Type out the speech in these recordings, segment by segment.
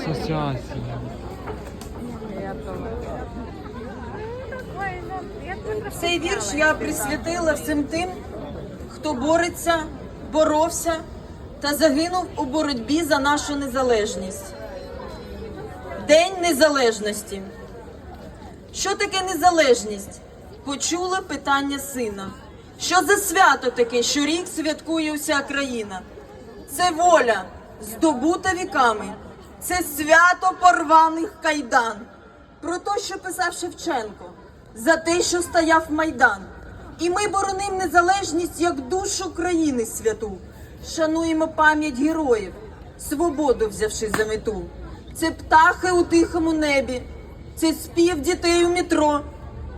Асоціація. Цей вірш я присвятила всім тим, хто бореться, боровся та загинув у боротьбі за нашу незалежність. День незалежності. Що таке незалежність? Почули питання сина. Що за свято таке, що рік святкує вся країна? Це воля, здобута віками. Це свято порваних кайдан. Про те, що писав Шевченко, за те, що стояв Майдан. І ми боронимо незалежність як душу країни святу. Шануємо пам'ять героїв, свободу взявши за мету. Це птахи у тихому небі, це спів дітей у метро,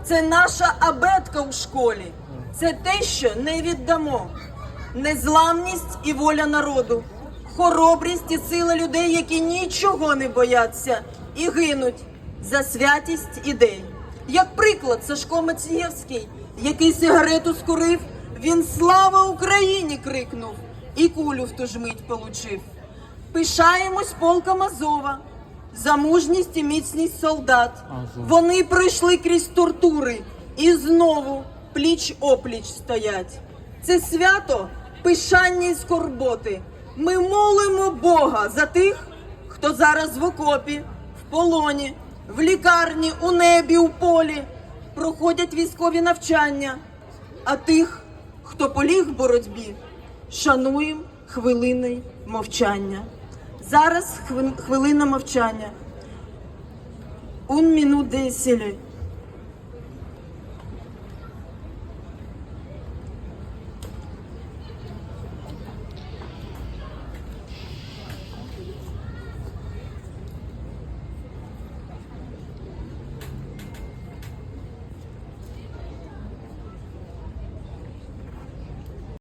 це наша абетка у школі. Це те, що не віддамо. Незламність і воля народу, хоробрість і сила людей, які нічого не бояться і гинуть за святість ідей. Як приклад, Сашко Мацієвський, який сигарету скурив, він слава Україні крикнув і кулю в ту ж мить получив. Пишаємось полком Азова, за мужність і міцність солдат. Вони пройшли крізь тортури і знову пліч опліч стоять. Це свято пишання і скорботи. Ми молимо Бога за тих, хто зараз в окопі, в полоні, в лікарні, у небі, у полі проходять військові навчання. А тих, хто поліг в боротьбі, шануємо хвилиною мовчання. Зараз хвилина мовчання. Un minut de silence.